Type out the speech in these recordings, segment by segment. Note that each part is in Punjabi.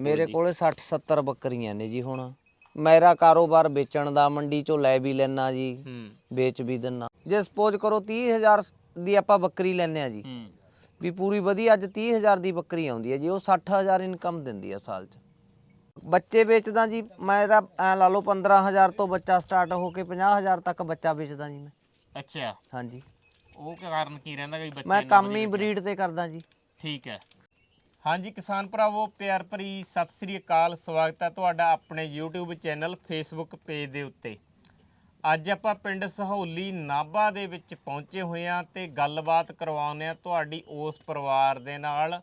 ਮੇਰੇ ਕੋਲੇ 60 70 ਬੱਕਰੀਆਂ ਨੇ ਜੀ ਹੁਣ। ਮੇਰਾ ਕਾਰੋਬਾਰ ਵੇਚਣ ਦਾ ਮੰਡੀ ਚੋਂ ਲੈ ਵੀ ਲੈਣਾ ਜੀ ਹੂੰ। ਵੇਚ ਵੀ ਦਿੰਨਾ। ਜੇ ਸਪੋਜ਼ ਕਰੋ 30000 ਦੀ ਆਪਾਂ ਬੱਕਰੀ ਲੈਨੇ ਆ ਜੀ ਹੂੰ। ਵੀ ਪੂਰੀ ਵਧੀਆ ਅੱਜ 30000 ਦੀ ਬੱਕਰੀ ਆਉਂਦੀ ਹੈ ਜੀ ਉਹ 60000 ਇਨਕਮ ਦਿੰਦੀ ਆ ਸਾਲ 'ਚ। ਬੱਚੇ ਵੇਚਦਾ ਜੀ ਮੇਰਾ ਐ ਲਾ ਲਓ 15000 ਤੋਂ ਬੱਚਾ ਸਟਾਰਟ ਹੋ ਕੇ 50000 ਤੱਕ ਬੱਚਾ ਵੇਚਦਾ ਜੀ ਮੈਂ। ਅੱਛਾ। ਹਾਂਜੀ। ਉਹ ਕਾਰਨ ਕੀ ਰਹਿੰਦਾ ਕਿ ਬੱਚੇ ਮੈਂ ਕੰਮ ਹੀ? ਬਰੀਡ ਤੇ ਕਰਦਾ ਜੀ। ਠੀਕ ਹੈ। ਹਾਂਜੀ ਕਿਸਾਨ ਭਰਾਵੋ, ਪਿਆਰ ਭਰੀ ਸਤਿ ਸ੍ਰੀ ਅਕਾਲ। ਸਵਾਗਤ ਹੈ ਤੁਹਾਡਾ ਆਪਣੇ YouTube ਚੈਨਲ, Facebook ਪੇਜ ਦੇ ਉੱਤੇ। ਅੱਜ ਆਪਾਂ ਪਿੰਡ ਸਹੌਲੀ ਨਾਭਾ ਦੇ ਵਿੱਚ ਪਹੁੰਚੇ ਹੋਏ ਹਾਂ ਤੇ ਗੱਲਬਾਤ ਕਰਵਾਉਂਦੇ ਆ ਤੁਹਾਡੀ ਉਸ ਪਰਿਵਾਰ ਦੇ ਨਾਲ,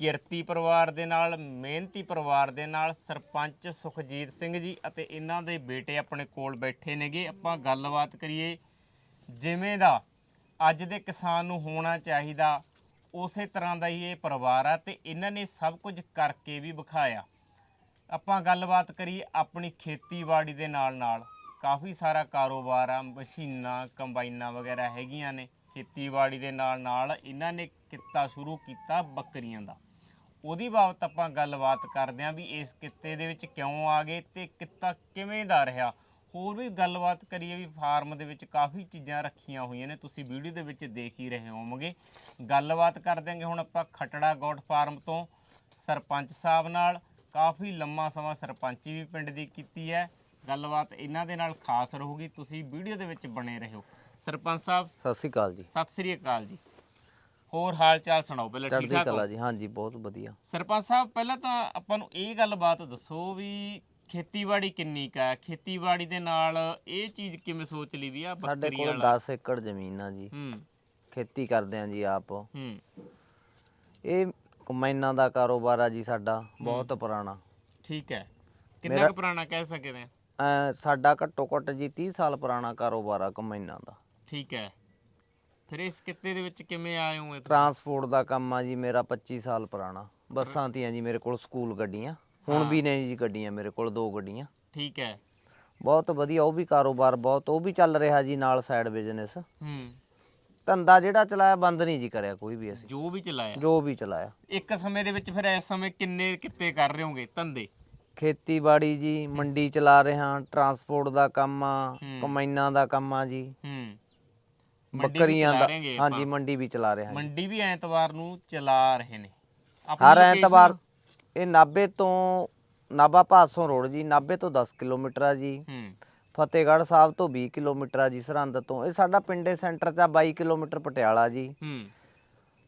ਕਿਰਤੀ ਪਰਿਵਾਰ ਦੇ ਨਾਲ, ਮਿਹਨਤੀ ਪਰਿਵਾਰ ਦੇ ਨਾਲ, ਸਰਪੰਚ ਸੁਖਜੀਤ ਸਿੰਘ ਜੀ ਅਤੇ ਇਹਨਾਂ ਦੇ ਬੇਟੇ ਆਪਣੇ ਕੋਲ ਬੈਠੇ ਨੇਗੇ। ਆਪਾਂ ਗੱਲਬਾਤ ਕਰੀਏ ਜਿਵੇਂ ਦਾ ਅੱਜ ਦੇ ਕਿਸਾਨ ਨੂੰ ਹੋਣਾ ਚਾਹੀਦਾ ਉਸੇ ਤਰ੍ਹਾਂ ਦਾ ਹੀ ਇਹ ਪਰਿਵਾਰ ਆ ਤੇ ਇਹਨਾਂ ਨੇ ਸਭ ਕੁਝ ਕਰਕੇ ਵੀ ਵਿਖਾਇਆ। ਆਪਾਂ ਗੱਲਬਾਤ ਕਰੀਏ ਆਪਣੀ ਖੇਤੀਬਾੜੀ ਦੇ ਨਾਲ ਨਾਲ ਕਾਫੀ ਸਾਰਾ ਕਾਰੋਬਾਰ ਆ, ਮਸ਼ੀਨਾਂ, ਕੰਬਾਈਨਾਂ ਵਗੈਰਾ ਹੈਗੀਆਂ ਨੇ। ਖੇਤੀਬਾੜੀ ਦੇ ਨਾਲ ਨਾਲ ਇਹਨਾਂ ਨੇ ਕਿੱਤਾ ਸ਼ੁਰੂ ਕੀਤਾ ਬੱਕਰੀਆਂ ਦਾ। ਉਹਦੀ ਬਾਬਤ ਆਪਾਂ ਗੱਲਬਾਤ ਕਰਦੇ ਆਂ ਵੀ ਇਸ ਕਿੱਤੇ ਦੇ ਵਿੱਚ ਕਿਉਂ ਆ ਗਏ ਤੇ ਕਿੱਤਾ ਕਿਵੇਂ ਦਾ ਰਿਹਾ। ਹੋਰ ਵੀ ਗੱਲਬਾਤ ਕਰੀਏ ਵੀ ਫਾਰਮ ਦੇ ਵਿੱਚ ਕਾਫੀ ਚੀਜ਼ਾਂ ਰੱਖੀਆਂ ਹੋਈਆਂ ਨੇ ਤੁਸੀਂ ਵੀਡੀਓ ਦੇ ਵਿੱਚ ਦੇਖ ਹੀ ਰਹੇ ਹੋਵੋਗੇ। ਗੱਲਬਾਤ ਕਰ ਦਿਆਂਗੇ ਹੁਣ ਆਪਾਂ ਖਟੜਾ ਗੋਟ ਫਾਰਮ ਤੋਂ ਸਰਪੰਚ ਸਾਹਿਬ ਨਾਲ। ਕਾਫੀ ਲੰਮਾ ਸਮਾਂ ਸਰਪੰਚੀ ਵੀ ਪਿੰਡ ਦੀ ਕੀਤੀ ਹੈ। ਗੱਲਬਾਤ ਇਹਨਾਂ ਦੇ ਨਾਲ ਖਾਸ ਰਹੂਗੀ ਤੁਸੀਂ ਵੀਡੀਓ ਦੇ ਵਿੱਚ ਬਣੇ ਰਹੋ। ਸਰਪੰਚ ਸਾਹਿਬ ਸਤਿ ਸ਼੍ਰੀ ਅਕਾਲ ਜੀ। ਸਤਿ ਸ੍ਰੀ ਅਕਾਲ ਜੀ। ਹੋਰ ਹਾਲ ਚਾਲ ਸੁਣਾਓ ਪਹਿਲਾਂ ਠੀਕ ਚੜ੍ਹਦੀ ਠਾਕ ਕਲਾ ਹੋ ਜੀ ਹਾਂਜੀ ਬਹੁਤ ਵਧੀਆ। ਸਰਪੰਚ ਸਾਹਿਬ ਪਹਿਲਾਂ ਤਾਂ ਆਪਾਂ ਨੂੰ ਇਹ ਗੱਲਬਾਤ ਦੱਸੋ ਵੀ ਖੇਤੀਬਾੜੀ ਕਿੰਨੀ ਕਾ ਖੇਤੀਬਾੜੀ ਦੇ ਨਾਲ ਇਹ ਚੀਜ਼ ਕਿਵੇਂ ਸੋਚ ਲਈ ਵੀ ਆ ਸਾਡੇ ਕੋਲ ਵਾਲਾ? 10 ਏਕੜ ਜ਼ਮੀਨ ਆ ਜੀ। ਹੂੰ। ਖੇਤੀ ਕਰਦੇ ਆ ਜੀ ਆਪ। ਹੂੰ। ਇਹ ਕਮਾਈਨਾਂ ਦਾ ਕਾਰੋਬਾਰ ਆ ਜੀ ਸਾਡਾ ਬਹੁਤ ਪੁਰਾਣਾ। ਠੀਕ ਹੈ। ਕਿੰਨਾ ਕੁ ਪੁਰਾਣਾ ਕਹਿ ਸਕਦੇ ਆ? ਐ ਸਾਡਾ ਘੱਟੋ ਘੱਟ ਜੀ 30 ਸਾਲ ਪੁਰਾਣਾ ਕਾਰੋਬਾਰ ਆ ਕਮਾਈਨਾਂ ਦਾ। ਠੀਕ ਹੈ। ਫਿਰ ਇਸ ਕਿੱਤੇ ਦੇ ਵਿੱਚ ਕਿਵੇਂ ਆਏ ਹੋ ਇਹ ਤੁਸੀਂ? ਟਰਾਂਸਪੋਰਟ ਦਾ ਕੰਮ ਆ ਜੀ ਮੇਰਾ 25 ਸਾਲ ਪੁਰਾਣਾ। ਬੱਸਾਂ ਤੀਆਂ ਜੀ ਮੇਰੇ ਕੋਲ ਸਕੂਲ ਗੱਡੀਆਂ। ਹੁਣ ਵੀ ਨੇ ਜੀ ਗੱਡੀਆਂ ਮੇਰੇ ਕੋਲ ਦੋ ਗੱਡੀਆਂ। ਠੀਕ ਹੈ। ਬਹੁਤ ਵਧੀਆ ਉਹ ਵੀ ਕਾਰੋਬਾਰ ਬਹੁਤ ਉਹ ਵੀ ਚੱਲ ਰਿਹਾ ਜੀ ਨਾਲ ਸਾਈਡ ਬਿਜ਼ਨਸ ਹੂੰ। ਧੰਦਾ ਜਿਹੜਾ ਚਲਾਇਆ ਬੰਦ ਨਹੀਂ ਜੀ ਕਰਿਆ ਕੋਈ ਵੀ ਅਸੀਂ। ਜੋ ਵੀ ਚਲਾਇਆ। ਜੋ ਵੀ ਚਲਾਇਆ। ਇੱਕ ਸਮੇਂ ਦੇ ਵਿੱਚ ਫਿਰ ਇਸ ਸਮੇਂ ਕਿੰਨੇ ਕਿੱਤੇ ਕਰ ਰਹੇ ਹੋਗੇ ਧੰਦੇ? ਖੇਤੀਬਾੜੀ ਜੀ ਮੰਡੀ ਚਲਾ ਰਹੇ ਹਾਂ ਟਰਾਂਸਪੋਰਟ ਦਾ ਕੰਮ ਆ। ਕਮਾਈਨਾਂ ਦਾ ਕੰਮ ਆ ਜੀ। ਹੂੰ। ਬੱਕਰੀਆਂ ਦਾ ਹਾਂਜੀ। ਮੰਡੀ ਵੀ ਚਲਾ ਰਹੇ। ਮੰਡੀ ਵੀ ਐਤਵਾਰ ਨੂੰ ਚਲਾ ਰਹੇ ਨੇ। ਹਰ ਐਤਵਾਰ ਇਹ ਨਾਭੇ ਤੋਂ ਨਾਭਾ ਪਾਸੋਂ ਰੋਡ ਜੀ ਨਾਭੇ ਤੋਂ 10 ਕਿਲੋਮੀਟਰ ਆ ਜੀ। ਹੂੰ। ਫਤਿਹਗੜ੍ਹ ਸਾਹਿਬ ਤੋਂ 20 ਕਿਲੋਮੀਟਰ ਆ ਜੀ ਸਰਹੰਦ ਤੋਂ। ਇਹ ਸਾਡਾ ਪਿੰਡੇ ਸੈਂਟਰ ਚ ਆ 22 ਕਿਲੋਮੀਟਰ ਪਟਿਆਲਾ ਜੀ। ਹੂੰ।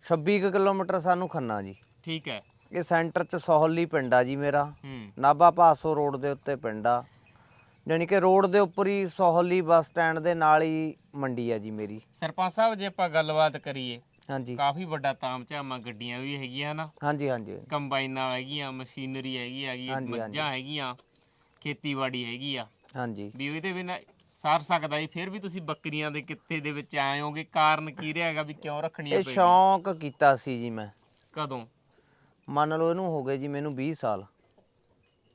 26 ਕੁ ਕਿਲੋਮੀਟਰ ਸਾਨੂੰ ਖੰਨਾ ਜੀ। ਠੀਕ ਹੈ। ਇਹ ਸੈਂਟਰ ਚ ਸੋਹਲੀ ਪਿੰਡ ਆ ਜੀ ਮੇਰਾ। ਹੂੰ। ਨਾਭਾ ਪਾਸੋਂ ਰੋਡ ਦੇ ਉੱਤੇ ਪਿੰਡ ਆ। ਜਾਣੀ ਕਿ ਰੋਡ ਦੇ ਉੱਪਰ ਹੀ ਸੋਹਲੀ ਬੱਸ ਸਟੈਂਡ ਦੇ ਨਾਲ ਹੀ ਮੰਡੀ ਆ ਜੀ ਮੇਰੀ। ਸਰਪੰਚ ਸਾਹਿਬ ਜੇ ਆਪਾਂ ਗੱਲਬਾਤ ਕਰੀਏ ਹਾਂਜੀ। ਕਾਫੀ ਵੱਡਾ ਤਾਮਝਾਮਾ ਗੱਡੀਆਂ ਵੀ ਹੈਗੀਆਂ ਨਾ ਹਾਂਜੀ ਹਾਂਜੀ ਕੰਬਾਈਨਾਂ ਹੈਗੀਆਂ ਮਸ਼ੀਨਰੀ ਹੈਗੀ ਹੈਗੀ ਹਾਂਜੀ, ਹਾਂਜੀ। ਮੱਝਾਂ ਹੈਗੀਆਂ ਖੇਤੀਬਾੜੀ ਹੈਗੀ ਆ। ਹਾਂਜੀ। ਵੀ ਇਹਦੇ ਬਿਨਾਂ ਸਰ ਸਕਦਾ ਹੀ ਫਿਰ ਵੀ ਤੁਸੀਂ ਬੱਕਰੀਆਂ ਦੇ ਕਿੱਤੇ ਦੇ ਵਿੱਚ ਆਏ ਹੋਗੇ ਕਾਰਨ ਕੀ ਰਿਹਾ ਹੈਗਾ ਵੀ ਕਿਉਂ ਰੱਖਣੀਆਂ ਇਹ ਪਈਆਂ ਸ਼ੌਂਕ ਕੀਤਾ ਸੀ ਜੀ ਮੈਂ। ਕਦੋਂ? ਮੰਨ ਲਓ ਇਹਨੂੰ ਹੋ ਗਏ ਜੀ ਮੈਨੂੰ 20 ਸਾਲ।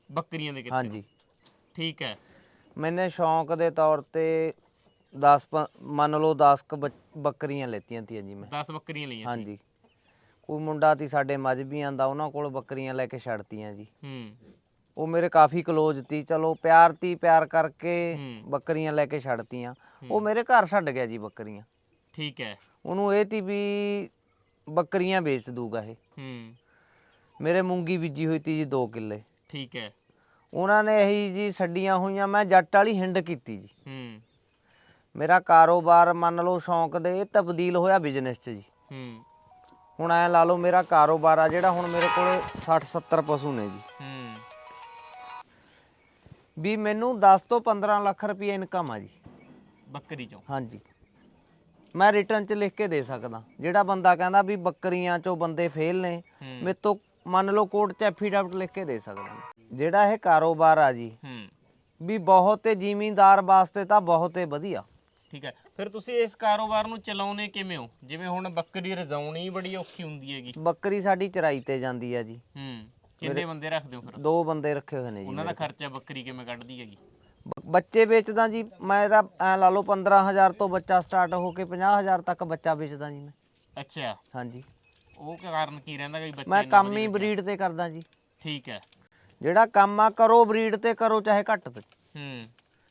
ਬੱਕਰੀਆਂ ਦੇ ਕਿੱਤੇ? ਹਾਂਜੀ। ਠੀਕ ਹੈ। ਮੈਨੇ ਸ਼ੌਂਕ ਦੇ ਤੌਰ ਤੇ 10 ਮੰਨ ਲਓ 10 ਕ ਬੱਕਰੀਆਂ ਲੈਤੀਆਂ ਤੀਆਂ ਜੀ ਮੈਂ। 10 ਬੱਕਰੀਆਂ ਲਈਆਂ। ਹਾਂਜੀ। ਕੋਈ ਮੁੰਡਾ ਤੀ ਸਾਡੇ ਮਜਬੀਆਂ ਦਾ ਉਹਨਾਂ ਕੋਲ ਬੱਕਰੀਆਂ ਲੈ ਕੇ ਛੱਡਤੀਆਂ ਜੀ। ਹੂੰ। ਉਹ ਮੇਰੇ ਕਾਫੀ ਕਲੋਜ਼ ਤੀ ਚਲੋ ਪਿਆਰ ਤੀ ਪਿਆਰ ਕਰਕੇ ਹੂੰ। ਬੱਕਰੀਆਂ ਲੈ ਕੇ ਛੱਡਤੀਆਂ। ਉਹ ਮੇਰੇ ਘਰ ਛੱਡ ਗਿਆ ਜੀ ਬੱਕਰੀਆਂ। ਠੀਕ ਹੈ। ਉਹਨੂੰ ਇਹ ਤੀ ਵੀ ਬੱਕਰੀਆਂ ਵੇਚ ਦੂਗਾ ਇਹ। ਹੂੰ। ਮੇਰੇ ਮੂੰਗੀ ਬੀਜੀ ਹੋਈ ਤੀ ਜੀ 2 ਕਿੱਲੇ। ਠੀਕ ਹੈ। ਉਹਨਾਂ ਨੇ ਇਹੀ ਜੀ ਛੱਡੀਆਂ ਹੋਈਆਂ ਮੈਂ ਜੱਟ ਵਾਲੀ ਹਿੰਡ ਕੀਤੀ ਜੀ। ਹੂੰ। ਮੇਰਾ ਕਾਰੋਬਾਰ ਮੰਨ ਲਓ ਸ਼ੌਂਕ ਦੇ ਇਹ ਤਬਦੀਲ ਹੋਇਆ ਬਿਜ਼ਨਸ 'ਚ ਜੀ। ਹੂੰ। ਹੁਣ ਐ ਲਾ ਲਓ ਮੇਰਾ ਕਾਰੋਬਾਰ ਆ ਜਿਹੜਾ ਹੁਣ ਮੇਰੇ ਕੋਲ 60 70 ਪਸ਼ੂ ਨੇ ਜੀ। ਹੂੰ। ਵੀ ਮੈਨੂੰ 10 ਤੋਂ 15 ਲੱਖ ਰੁਪਏ ਇਨਕਮ ਆ ਜੀ। ਬੱਕਰੀ ਚੋਂ? ਹਾਂਜੀ। ਮੈਂ ਰਿਟਰਨ 'ਚ ਲਿਖ ਕੇ ਦੇ ਸਕਦਾ। ਜਿਹੜਾ ਬੰਦਾ ਕਹਿੰਦਾ ਵੀ ਬੱਕਰੀਆਂ 'ਚੋਂ ਬੰਦੇ ਫੇਲ ਨੇ ਮੇਰੇ ਤੋਂ ਮੰਨ ਲਓ ਕੋਰਟ 'ਚ ਐਫੀਡੈਵਿਟ ਲਿਖ ਕੇ ਦੇ ਸਕਦਾ। ਜਿਹੜਾ ਇਹ ਕਾਰੋਬਾਰ ਆ ਜੀ ਹੂੰ। ਵੀ ਬਹੁਤ ਜ਼ਿਮੀਂਦਾਰ ਵਾਸਤੇ ਤਾਂ ਬਹੁਤ ਵਧੀਆ। ਠੀਕ ਹੈ। ਫਿਰ ਤੁਸੀਂ ਇਸ ਕਾਰੋਬਾਰ ਨੂੰ ਚਲਾਉਨੇ ਕਿਵੇਂ ਹੋ? ਜਿਵੇਂ ਹੁਣ ਬੱਕਰੀ ਰਜ਼ਾਉਣੀ ਬੜੀ ਔਖੀ ਹੁੰਦੀ ਹੈਗੀ। ਬੱਕਰੀ ਸਾਡੀ ਚਰਾਈ ਤੇ ਜਾਂਦੀ ਆ ਜੀ। ਹੂੰ ਕਿੰਨੇ ਬੰਦੇ ਰੱਖਦੇ ਹੋ ਫਿਰ? ਦੋ ਬੰਦੇ ਰੱਖੇ ਹੋਏ ਨੇ ਜੀ ਉਹਨਾਂ ਦਾ ਖਰਚਾ ਬੱਕਰੀ ਕਿਵੇਂ ਕੱਢਦੀ ਹੈਗੀ? ਬੱਚੇ ਵੇਚਦਾ ਜੀ ਮੇਰਾ ਐ ਲਾ ਲਓ 15000 ਤੋਂ ਬੱਚਾ ਸਟਾਰਟ ਹੋ ਕੇ 50000 ਤੱਕ ਬੱਚਾ ਵੇਚਦਾ ਜੀ ਮੈਂ। ਅੱਛਾ। ਹਾਂਜੀ। ਉਹ ਕਾਰਨ ਕੀ ਰਹਿੰਦਾ ਕਿ ਬੱਚੇ ਮੈਂ ਕੰਮ ਹੀ? ਬਰੀਡ ਤੇ ਕਰਦਾ ਜੀ। ਠੀਕ ਹੈ। ਜਿਹੜਾ ਕੰਮ ਆ ਕਰੋ ਬਰੀਡ ਤੇ ਕਰੋ ਚਾਹੇ ਘੱਟ ਤੇ। ਹੂੰ।